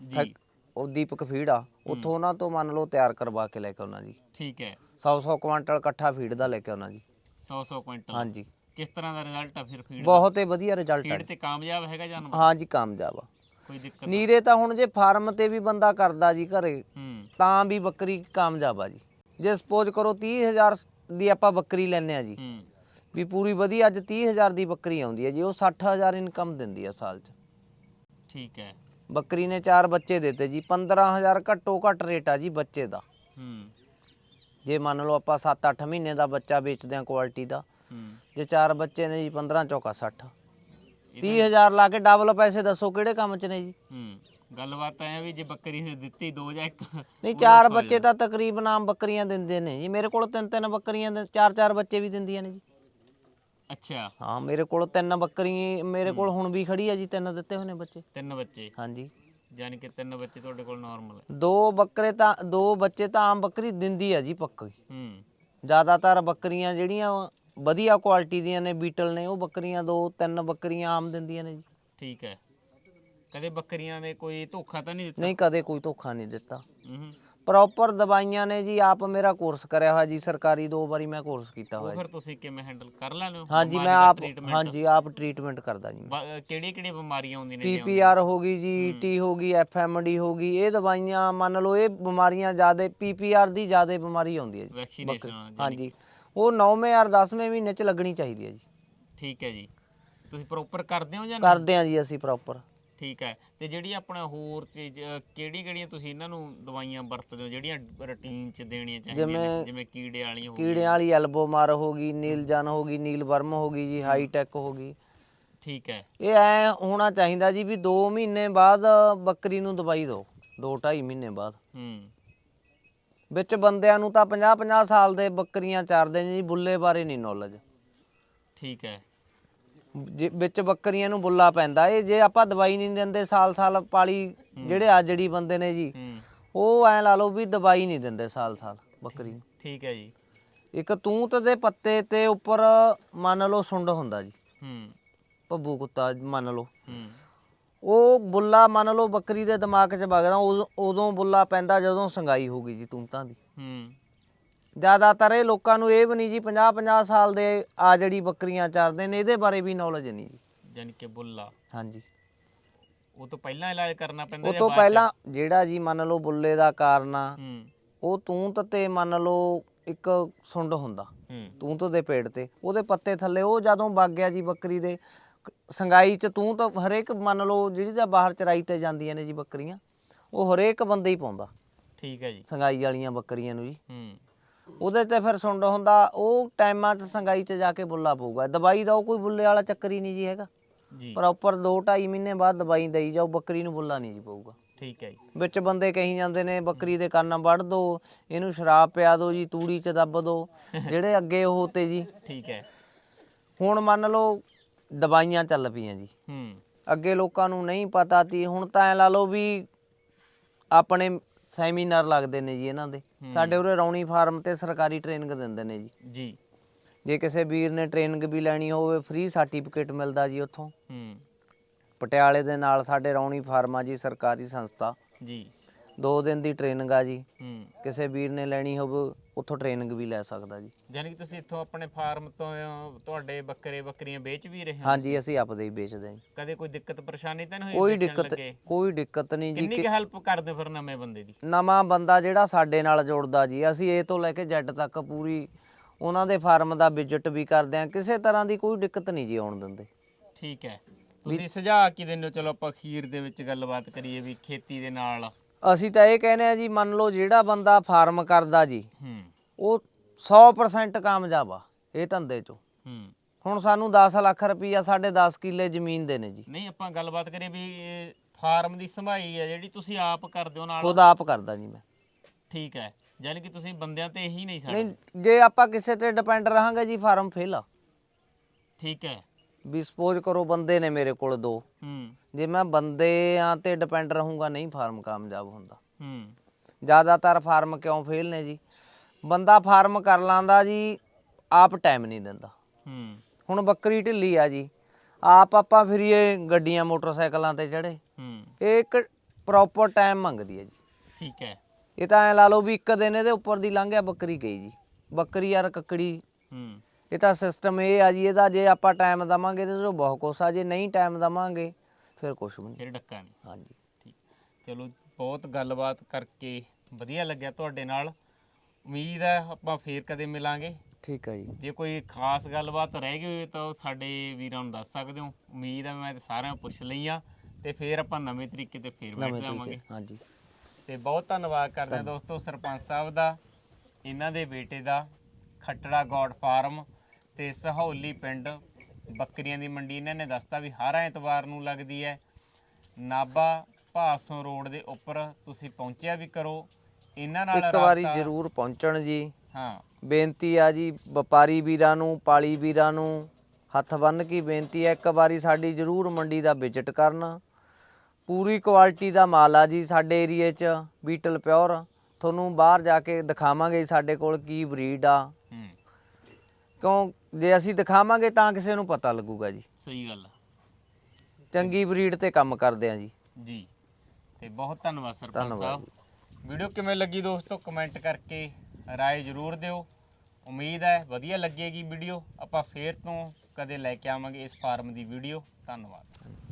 ਜੀ। ਉਹ ਦੀਪਕ ਫੀਡ ਆ। ਉੱਥੋਂ ਉਹਨਾਂ ਤੋਂ ਮੰਨ ਲਓ ਤਿਆਰ ਕਰਵਾ ਕੇ ਲੈ ਕੇ ਆਉਣਾ ਜੀ। ਠੀਕ ਹੈ। 100-100 ਕੁਆਂਟਲ ਇਕੱਠਾ ਫੀਡ ਦਾ ਲੈ ਕੇ ਆਉਣਾ ਜੀ। 100 100 ਕੁਇੰਟਲ ਹਾਂਜੀ। ਕਿਸ ਤਰ੍ਹਾਂ ਦਾ ਰਿਜ਼ਲਟ ਆ ਫਿਰ ਫੀਡ ਬਹੁਤ ਹੀ ਵਧੀਆ ਰਿਜ਼ਲਟ ਆ ਫੀਡ ਤੇ ਕਾਮਯਾਬ ਹੈਗਾ ਜਾਨਵਰ ਹਾਂਜੀ ਕਾਮਯਾਬ ਆ। ਕੋਈ ਦਿੱਕਤ ਨੀਰੇ ਤਾਂ ਹੁਣ ਜੇ ਫਾਰਮ ਤੇ ਵੀ ਬੰਦਾ ਕਰਦਾ ਜੀ ਘਰੇ ਹੂੰ। ਤਾਂ ਵੀ ਬੱਕਰੀ ਕਾਮਯਾਬ ਆ ਜੀ। ਜੇ ਸਪੋਜ਼ ਕਰੋ 30000 ਦੀ ਆਪਾਂ ਬੱਕਰੀ ਲੈਨੇ ਆ ਜੀ। ਹੂੰ। ਵੀ ਪੂਰੀ ਵਧੀਆ ਅੱਜ 30000 ਦੀ ਬੱਕਰੀ ਆਉਂਦੀ ਹੈ ਜੀ ਉਹ 60000 ਇਨਕਮ ਦਿੰਦੀ ਆ ਸਾਲ 'ਚ। ਠੀਕ ਹੈ। ਬੱਕਰੀ ਨੇ ਚਾਰ ਬੱਚੇ ਦਿੱਤੇ ਜੀ 15000 ਘੱਟੋ ਘੱਟ ਰੇਟ ਆ ਜੀ ਬੱਚੇ ਦਾ। ਹੂੰ। ਜੇ ਮੰਨ ਲਓ ਆਪਾਂ 7-8 ਮਹੀਨੇ ਦਾ ਬੱਚਾ ਵੇਚਦੇ ਆ ਕੁਆਲਿਟੀ ਦਾ ਜੇ ਚਾਰ ਬੱਚੇ ਨੇ ਜੀ 15 ਚੌਕਾ 60 30000 ਲਾ ਕੇ ਡਬਲ ਪੈਸੇ ਦੱਸੋ ਕਿਹੜੇ ਕੰਮ 'ਚ ਨੇ ਜੀ? ਹੂੰ ਗੱਲਬਾਤ ਐ ਵੀ ਜੇ ਬੱਕਰੀ ਨੇ ਦਿੱਤੀ ਦੋ ਜਾਂ ਇੱਕ ਨਹੀਂ ਚਾਰ ਬੱਚੇ ਤਾਂ ਤਕਰੀਬਨ ਆਮ ਬੱਕਰੀਆਂ ਦਿੰਦੇ ਨੇ ਜੀ। ਮੇਰੇ ਕੋਲ ਤਿੰਨ ਤਿੰਨ ਬੱਕਰੀਆਂ ਦੇ ਚਾਰ ਚਾਰ ਬੱਚੇ ਵੀ ਦਿੰਦੀਆਂ ਨੇ ਜੀ। ਅੱਛਾ। ਹਾਂ ਮੇਰੇ ਕੋਲ ਤਿੰਨ ਬੱਕਰੀ ਮੇਰੇ ਕੋਲ ਹੁਣ ਵੀ ਖੜੀ ਆ ਜੀ ਤਿੰਨ ਦਿੱਤੇ ਹੋਏ ਨੇ ਬੱਚੇ। ਤਿੰਨ ਬੱਚੇ? ਹਾਂਜੀ। ਯਾਨੀ ਕਿ ਤਿੰਨ ਬੱਚੇ ਤੁਹਾਡੇ ਕੋਲ ਨਾਰਮਲ ਹੈ। ਦੋ ਬੱਕਰੇ ਤਾਂ ਦੋ ਬੱਚੇ ਤਾਂ ਆਮ ਬੱਕਰੀ ਦਿੰਦੀ ਆ ਜੀ ਪੱਕੀ ਹੂੰ। ਜ਼ਿਆਦਾਤਰ ਬੱਕਰੀਆਂ ਜਿਹੜੀਆਂ ਵਧੀਆ ਕੁਆਲਿਟੀ ਦੀਆਂ ਨੇ ਬੀਟਲ ਨੇ ਉਹ ਬੱਕਰੀਆਂ ਦੋ ਤਿੰਨ ਬੱਕਰੀਆਂ ਆਮ ਦਿੰਦੀਆਂ ਨੇ ਜੀ। ਠੀਕ ਹੈ। ਕਦੇ ਬੱਕਰੀਆਂ ਦੇ ਕੋਈ ਧੋਖਾ ਤਾਂ ਨਹੀਂ ਦਿੱਤਾ? ਨਹੀਂ ਕਦੇ ਕੋਈ ਧੋਖਾ ਨਹੀਂ ਦਿੱਤਾ। ਹੂੰ। ਪ੍ਰੋਪਰ ਦਵਾਈਆਂ ਨੇ ਜੀ ਆਪ ਮੇਰਾ ਕੋਰਸ ਕਰਿਆ ਹੋਇਆ ਜੀ ਸਰਕਾਰੀ ਦੋ ਵਾਰੀ ਮੈਂ ਕੋਰਸ ਕੀਤਾ ਉਹ ਹੋਇਆ ਫਿਰ ਤੁਸੀਂ ਕਿਵੇਂ ਹੈਂਡਲ ਕਰ ਲੈਂਦੇ ਹੋ? ਹਾਂਜੀ ਮੈਂ ਆਪ? ਹਾਂਜੀ ਆਪ ਟ੍ਰੀਟਮੈਂਟ ਕਰਦਾ ਜੀ ਕਿਹੜੀ ਕਿਹੜੀ ਬਿਮਾਰੀਆਂ ਆਉਂਦੀਆਂ ਨੇ ਜੀ ਪੀਪੀਆਰ ਹੋ ਗਈ ਜੀ ਟੀ ਹੋ ਗਈ ਐਫਐਮਡੀ ਹੋ ਗਈ ਇਹ ਦਵਾਈਆਂ ਮੰਨ ਲਓ ਇਹ ਬਿਮਾਰੀਆਂ ਜ਼ਿਆਦਾ ਪੀਪੀਆਰ ਦੀ ਜ਼ਿਆਦਾ ਬਿਮਾਰੀ ਆਉਂਦੀ ਹੈ ਜੀ ਹਾਂਜੀ। ਉਹ 9ਵੇਂ ਔਰ 10ਵੇਂ ਮਹੀਨੇ ਚ ਲੱਗਣੀ ਚਾਹੀਦੀ ਹੈ ਜੀ। ਠੀਕ ਹੈ ਜੀ। ਤੁਸੀਂ ਪ੍ਰੋਪਰ ਕਰਦੇ ਹੋ ਜਾਂ ਨਹੀਂ? ਕਰਦੇ ਆ ਜੀ ਅਸੀਂ ਪ੍ਰੋਪਰ ਠੀਕ ਹੈ। ਤੇ ਜਿਹੜੀ ਆਪਣਾ ਹੋਰ ਚੀਜ਼ ਕਿਹੜੀ ਕਿਹੜੀਆਂ ਤੁਸੀਂ ਇਹਨਾਂ ਨੂੰ ਦਵਾਈਆਂ ਵਰਤਦੇ ਹੋ? ਜਿਹੜੀਆਂ ਰੂਟੀਨ ਚ ਦੇਣੀਆਂ ਚਾਹੀਦੀਆਂ ਨੇ ਜਿਵੇਂ ਜਿਵੇਂ ਕੀੜੇ ਵਾਲੀਆਂ ਹੋ ਗਈਆਂ। ਕੀੜਿਆਂ ਵਾਲੀ ਐਲਬੋ ਮਾਰ ਹੋ ਗਈ ਨੀਲਜਨ ਹੋ ਗਈ ਨੀਲਵਰਮ ਹੋ ਗਈ ਜੀ ਹਾਈਟੈਕ ਹੋ ਗਈ। ਠੀਕ ਹੈ। ਇਹ ਐ ਹੋਣਾ ਚਾਹੀਦਾ ਜੀ ਵੀ 2 ਮਹੀਨੇ ਬਾਅਦ ਬੱਕਰੀ ਨੂੰ ਦਵਾਈ ਦਿਓ। 2 2.5 ਮਹੀਨੇ ਬਾਅਦ। ਹੂੰ। ਵਿੱਚ ਬੰਦਿਆਂ ਨੂੰ ਤਾਂ 50 50 ਸਾਲ ਦੇ ਬੱਕਰੀਆਂ ਚਾਰਦੇ ਨੇ ਜੀ ਬੁੱਲੇ ਬਾਰੇ ਨਹੀਂ ਨੌਲੇਜ ਠੀਕ ਹੈ। ਵਿੱਚ ਬੱਕਰੀਆਂ ਨੂੰ ਬੁੱਲਾ ਪੈਂਦਾ ਇਹ ਜੇ ਆਪਾਂ ਦਵਾਈ ਨਹੀਂ ਦਿੰਦੇ ਸਾਲ ਸਾਲ ਪਾਲੀ ਜਿਹੜੇ ਆਜੜੀ ਬੰਦੇ ਨੇ ਜੀ ਉਹ ਐ ਲਾ ਲਓ ਵੀ ਦਵਾਈ ਨਹੀਂ ਦਿੰਦੇ ਸਾਲ ਸਾਲ ਬੱਕਰੀ ਨੂੰ। ਠੀਕ ਹੈ ਜੀ। ਇੱਕ ਤੂਤ ਦੇ ਪੱਤੇ ਤੇ ਉੱਪਰ ਮੰਨ ਲਓ ਸੁੰਡ ਹੁੰਦਾ ਜੀ। ਹੂੰ। ਭੱਬੂ ਕੁੱਤਾ ਮੰਨ ਲਓ। ਹੂੰ। ਉਹ ਬੁੱਲਾ ਮੰਨ ਲਓ ਬੱਕਰੀ ਦੇ ਦਿਮਾਗ 'ਚ ਵਗਦਾ ਉਦੋਂ- ਉਦੋਂ ਬੁੱਲਾ ਪੈਂਦਾ ਜਦੋਂ ਸੰਗਾਈ ਹੋ ਗਈ ਜੀ ਤੂੰਤਾਂ ਦੀ। ਹੂੰ। ਜ਼ਿਆਦਾਤਰ ਇਹ ਲੋਕਾਂ ਨੂੰ ਇਹ ਵੀ ਨਹੀਂ ਜੀ 50 50 ਸਾਲ ਦੇ ਆ ਜਿਹੜੀ ਬੱਕਰੀਆਂ ਚਾਰਦੇ ਨੇ ਇਹਦੇ ਬਾਰੇ ਵੀ ਨੌਲੇਜ ਨਹੀਂ ਜੀ। ਯਾਨੀ ਕਿ ਬੁੱਲਾ। ਹਾਂਜੀ। ਉਹ ਤੋਂ ਪਹਿਲਾਂ ਇਲਾਜ ਕਰਨਾ ਪੈਂਦਾ ਉਹ ਜਾਂ ਤੋਂ ਬਾਅਦ 'ਚ? ਪਹਿਲਾਂ ਜਿਹੜਾ ਜੀ ਮੰਨ ਲਓ ਬੁੱਲੇ ਦਾ ਕਾਰਨ ਆ ਹੂੰ। ਉਹ ਤੂੰਤ ਤੇ ਮੰਨ ਲਓ ਇੱਕ ਸੁੰਡ ਹੁੰਦਾ ਹੂੰ। ਤੂੰਤ ਦੇ ਪੇੜ ਤੇ। ਉਹਦੇ ਪੱਤੇ ਥੱਲੇ ਉਹ ਜਦੋਂ ਵਗ ਗਿਆ ਜੀ ਬੱਕਰੀ ਦੇ ਸੰਗਾਈ ਚ ਤੂੰਤ ਹਰੇਕ ਮੰਨ ਲਓ ਜਿਹੜੀ ਦਾ ਬਾਹਰ ਚਰਾਈ ਤੇ ਜਾਂਦੀਆਂ ਨੇ ਜੀ ਬੱਕਰੀਆਂ ਉਹ ਹਰੇਕ ਬੰਦੇ ਹੀ ਪਾਉਂਦਾ। ਠੀਕ ਹੈ ਜੀ। ਸੰਗਾਈ ਵਾਲੀਆਂ ਬੱਕਰੀਆਂ ਨੂੰ ਜੀ। ਹੂੰ। ਉਹਦੇ ਤੇ ਫਿਰ ਸੁੰਡ ਹੁੰਦਾ ਉਹ ਟਾਈਮਾਂ 'ਚ ਸੰਗਾਈ 'ਚ ਜਾ ਕੇ ਬੁੱਲਾ ਪਊਗਾ। ਦਵਾਈ ਦਾ ਉਹ ਕੋਈ ਬੁੱਲੇ ਵਾਲਾ ਚੱਕਰ ਹੀ ਨਹੀਂ ਜੀ ਹੈਗਾ। ਜੀ। ਪ੍ਰੋਪਰ 2 2.5 ਮਹੀਨੇ ਬਾਅਦ ਦਵਾਈ ਦੇਈ ਜਾਓ ਬੱਕਰੀ ਨੂੰ ਬੁੱਲਾ ਨਹੀਂ ਜੀ ਪਊਗਾ। ਠੀਕ ਹੈ ਜੀ। ਵਿੱਚ ਬੰਦੇ ਕਹੀ ਜਾਂਦੇ ਨੇ ਬੱਕਰੀ ਦੇ ਕੰਨ ਵੱਢ ਦੋ ਇਹਨੂੰ ਸ਼ਰਾਬ ਪਿਆ ਦਿਓ ਜੀ ਤੂੜੀ 'ਚ ਦੱਬ ਦਿਓ ਜਿਹੜੇ ਅੱਗੇ ਉਹ ਤੇ ਜੀ। ਠੀਕ ਹੈ। ਹੁਣ ਮੰਨ ਲਓ ਦਵਾਈਆਂ ਚੱਲ ਪਈਆਂ ਜੀ। ਹੂੰ। ਅੱਗੇ ਲੋਕਾਂ ਨੂੰ ਨਹੀਂ ਪਤਾ ਤੀ ਹੁਣ ਤਾਂ ਐ ਲਾ ਲਓ ਵੀ ਆਪਣੇ ਸੈਮੀਨਾਰ ਲੱਗਦੇ ਨੇ ਜੀ ਇਹਨਾਂ ਦੇ। ਸਾਡੇ ਉਰੇ ਰੌਣੀ ਫਾਰਮ ਤੇ ਸਰਕਾਰੀ ਟ੍ਰੇਨਿੰਗ ਦਿੰਦੇ ਨੇ ਜੀ। ਜੀ। ਜੇ ਕਿਸੇ ਵੀਰ ਨੇ ਟ੍ਰੇਨਿੰਗ ਵੀ ਲੈਣੀ ਹੋਵੇ ਫ੍ਰੀ ਸਰਟੀਫਿਕੇਟ ਮਿਲਦਾ ਜੀ ਉੱਥੋਂ। ਹੂੰ। ਪਟਿਆਲੇ ਦੇ ਨਾਲ ਸਾਡੇ ਰੌਣੀ ਫਾਰਮ ਜੀ ਸਰਕਾਰੀ ਸੰਸਥਾ। ਜੀ। 2 ਦਿਨ ਦੀ ਟ੍ਰੇਨਿੰਗ ਆ ਜੀ। ਹੂੰ। ਕਿਸੇ ਵੀਰ ਨੇ ਲੈਣੀ ਹੋਵੇ ਉੱਥੋਂ ਟ੍ਰੇਨਿੰਗ ਵੀ ਲੈ ਸਕਦਾ ਜੀ। ਯਾਨੀ ਕਿ ਤੁਸੀਂ ਇੱਥੋਂ ਆਪਣੇ ਫਾਰਮ ਤੋਂ ਤੁਹਾਡੇ ਬੱਕਰੇ ਬੱਕਰੀਆਂ ਵੇਚ ਵੀ ਰਹੇ ਹੋ? ਹਾਂਜੀ ਅਸੀਂ ਆਪਦੇ ਹੀ ਵੇਚਦੇ ਹਾਂ ਜੀ। ਕਦੇ ਕੋਈ ਦਿੱਕਤ ਪਰੇਸ਼ਾਨੀ ਤਾਂ ਨਹੀਂ ਹੋਈ ਕੋਈ ਵੇਚਣ ਦਿੱਕਤ ਲੱਗੇ? ਕੋਈ ਦਿੱਕਤ ਨਹੀਂ ਜੀ। ਕਿੰਨੀ ਕੁ ਹੈਲਪ ਕਰਦੇ ਫਿਰ ਨਵੇਂ ਬੰਦੇ ਦੀ? ਨਵਾਂ ਬੰਦਾ ਜਿਹੜਾ ਸਾਡੇ ਨਾਲ ਜੁੜਦਾ ਜੀ। ਅਸੀਂ ਏ ਤੋਂ ਲੈ ਕੇ ਜੈਡ ਤੱਕ ਪੂਰੀ ਉਹਨਾਂ ਦੇ ਫਾਰਮ ਦਾ ਵਿਜ਼ਿਟ ਵੀ ਕਰਦੇ ਹਾਂ। ਕਿਸੇ ਤਰ੍ਹਾਂ ਦੀ ਕੋਈ ਦਿੱਕਤ ਨਹੀਂ ਜੀ ਆਉਣ ਦਿੰਦੇ। ਠੀਕ ਹੈ। ਤੁਸੀਂ ਸੁਝਾਅ ਕੀ ਦਿੰਦੇ ਹੋ? ਚਲੋ ਆਪਾਂ ਅਖੀਰ ਦੇ ਵਿੱਚ ਗੱਲਬਾਤ ਕਰੀਏ ਵੀ ਖੇਤੀ ਦੇ ਨਾਲ। ਅਸੀਂ ਤਾਂ ਇਹ ਕਹਿੰਦੇ ਆ ਜੀ ਮੰਨ ਲਓ ਜਿਹੜਾ ਬੰਦਾ ਫਾਰਮ ਕਰਦਾ ਜੀ ਹੂੰ। ਉਹ 100% ਕਾਮਯਾਬ ਆ ਇਹ ਧੰਦੇ 'ਚੋਂ। ਹੂੰ। ਹੁਣ ਸਾਨੂੰ 10 ਲੱਖ ਰੁਪਈਆ ਸਾਡੇ 10 ਕਿੱਲੇ ਜ਼ਮੀਨ ਦੇ ਨੇ ਜੀ। ਨਹੀਂ ਆਪਾਂ ਗੱਲਬਾਤ ਕਰੀਏ ਵੀ ਇਹ ਫਾਰਮ ਦੀ ਸੰਭਾਈ ਹੈ ਜਿਹੜੀ ਤੁਸੀਂ ਆਪ ਕਰਦੇ ਹੋ ਨਾਲ। ਖੁਦ ਆਪ ਕਰਦਾ ਜੀ ਮੈਂ। ਠੀਕ ਹੈ ਯਾਨੀ ਕਿ ਤੁਸੀਂ ਬੰਦਿਆਂ ਤੇ ਹੀ ਨਹੀਂ ਸਾਡੇ ਨਹੀਂ ਜੇ ਆਪਾਂ ਕਿਸੇ ਤੇ ਡਿਪੈਂਡ ਰਹਾਂਗੇ ਜੀ ਫਾਰਮ ਫੇਲ ਆ। ਠੀਕ ਹੈ। ਵੀ ਸਪੋਜ਼ ਕਰੋ ਬੰਦੇ ਨੇ ਮੇਰੇ ਕੋਲ ਦੋ। ਹੂੰ। ਜੇ ਮੈਂ ਬੰਦਿਆਂ ਤੇ ਡਿਪੈਂਡ ਰਹੂੰਗਾ ਨਹੀਂ ਫਾਰਮ ਕਾਮਯਾਬ ਹੁੰਦਾ। ਹੂੰ। ਜ਼ਿਆਦਾਤਰ ਫਾਰਮ ਕਿਉਂ ਫੇਲ ਨੇ ਜੀ? ਬੰਦਾ ਫਾਰਮ ਕਰ ਲਾਂਦਾ ਜੀ ਆਪ ਟਾਈਮ ਨਹੀਂ ਦਿੰਦਾ। ਹੂੰ। ਹੁਣ ਬੱਕਰੀ ਢਿੱਲੀ ਆ ਜੀ ਆਪ ਆਪਾਂ ਫਿਰੀਏ ਗੱਡੀਆਂ ਮੋਟਰਸਾਈਕਲਾਂ ਤੇ ਚੜੇ ਹੂੰ। ਇਹ ਇੱਕ ਪ੍ਰੋਪਰ ਟਾਈਮ ਮੰਗਦੀ ਹੈ ਜੀ। ਠੀਕ ਹੈ। ਇਹ ਤਾਂ ਐ ਲਾ ਲਓ ਵੀ ਇੱਕ ਦਿਨ ਇਹਦੇ ਉੱਪਰ ਦੀ ਲੰਘ ਗਿਆ ਬੱਕਰੀ ਗਈ ਜੀ। ਬੱਕਰੀ ਯਾਰ ਕੱਕੜੀ ਹੂੰ। ਇਹ ਤਾਂ ਸਿਸਟਮ ਇਹ ਆ ਜੀ ਇਹਦਾ ਜੇ ਆਪਾਂ ਟਾਈਮ ਦਵਾਂਗੇ ਤੇ ਜੋ ਬਹੁਤ ਕੁਛ ਆ ਜੇ ਨਹੀਂ ਟਾਈਮ ਦਵਾਂਗੇ ਫਿਰ ਕੁਛ ਵੀ ਨਹੀਂ। ਫਿਰ ਡੱਕਾ ਨਹੀਂ। ਹਾਂਜੀ। ਠੀਕ। ਚਲੋ ਬਹੁਤ ਗੱਲਬਾਤ ਕਰਕੇ ਵਧੀਆ ਲੱਗਿਆ ਤੁਹਾਡੇ ਨਾਲ। ਉਮੀਦ ਹੈ ਆਪਾਂ ਫੇਰ ਕਦੇ ਮਿਲਾਂਗੇ। ਠੀਕ ਹੈ ਜੀ। ਜੇ ਕੋਈ ਖਾਸ ਗੱਲਬਾਤ ਰਹਿ ਗਈ ਹੋਵੇ ਤਾਂ ਉਹ ਸਾਡੇ ਵੀਰਾਂ ਨੂੰ ਦੱਸ ਸਕਦੇ ਹੋ। ਉਮੀਦ ਹੈ ਮੈਂ ਤੇ ਸਾਰਿਆਂ ਨੂੰ ਪੁੱਛ ਲਈਆਂ ਤੇ ਫੇਰ ਆਪਾਂ ਨਵੇਂ ਤਰੀਕੇ ਤੇ ਫੇਰ ਬੈਠ ਨਵੇਂ ਜਾਵਾਂਗੇ ਤਰੀਕੇ ਹਾਂਜੀ। ਤੇ ਬਹੁਤ ਧੰਨਵਾਦ ਕਰਦੇ ਹਾਂ ਦੋਸਤੋ ਸਰਪੰਚ ਸਾਹਿਬ ਦਾ ਇਹਨਾਂ ਦੇ ਬੇਟੇ ਦਾ ਖੱਟੜਾ ਗੌਡ ਫਾਰਮ ਤੇ ਸਹੌਲੀ ਪਿੰਡ ਬੱਕਰੀਆਂ ਦੀ ਮੰਡੀ। ਇਹਨਾਂ ਨੇ ਦੱਸਤਾ ਵੀ ਹਰ ਐਤਵਾਰ ਨੂੰ ਲੱਗਦੀ ਹੈ। ਨਾਬਾ ਭਾਸੋਂ ਰੋਡ ਦੇ ਉੱਪਰ ਤੁਸੀਂ ਪਹੁੰਚਿਆ ਵੀ ਕਰੋ। ਇਹਨਾਂ ਨਾਲ ਇੱਕ ਵਾਰੀ ਰਾਬਤਾ- ਜ਼ਰੂਰ ਪਹੁੰਚਣ ਜੀ। ਹਾਂ। ਬੇਨਤੀ ਆ ਜੀ ਵਪਾਰੀ ਵੀਰਾਂ ਨੂੰ ਪਾਲੀ ਵੀਰਾਂ ਨੂੰ ਹੱਥ ਬੰਨ ਕੇ ਬੇਨਤੀ ਹੈ ਇੱਕ ਵਾਰੀ ਸਾਡੀ ਜ਼ਰੂਰ ਮੰਡੀ ਦਾ ਵਿਜ਼ਿਟ ਕਰਨਾ। ਪੂਰੀ ਕੁਆਲਿਟੀ ਦਾ ਮਾਲ ਆ ਜੀ ਸਾਡੇ ਏਰੀਏ 'ਚ ਬੀਟਲ ਪਿਓਰ। ਤੁਹਾਨੂੰ ਬਾਹਰ ਜਾ ਕੇ ਦਿਖਾਵਾਂਗੇ ਜੀ ਸਾਡੇ ਕੋਲ ਕੀ ਬਰੀਡ ਆ। ਕਿਉਂ ਜੇ ਅਸੀਂ ਦਿਖਾਵਾਂਗੇ ਤਾਂ ਕਿਸੇ ਨੂੰ ਪਤਾ ਲੱਗੂਗਾ ਜੀ। ਸਹੀ ਗੱਲ ਆ। ਚੰਗੀ ਬਰੀਡ ਤੇ ਕੰਮ ਕਰਦੇ ਆ ਜੀ। ਜੀ। ਤੇ ਬਹੁਤ ਧੰਨਵਾਦ ਸਰਪੰਚ ਧੰਨਵਾਦ ਸਾਹਿਬ। ਵੀਡੀਓ ਕਿਵੇਂ ਲੱਗੀ ਦੋਸਤੋ ਕਮੈਂਟ ਕਰਕੇ ਰਾਏ ਜ਼ਰੂਰ ਦਿਓ। ਉਮੀਦ ਹੈ ਵਧੀਆ ਲੱਗੇਗੀ ਵੀਡੀਓ। ਆਪਾਂ ਫੇਰ ਤੋਂ ਕਦੇ ਲੈ ਕੇ ਆਵਾਂਗੇ ਇਸ ਫਾਰਮ ਦੀ ਵੀਡੀਓ। ਧੰਨਵਾਦ।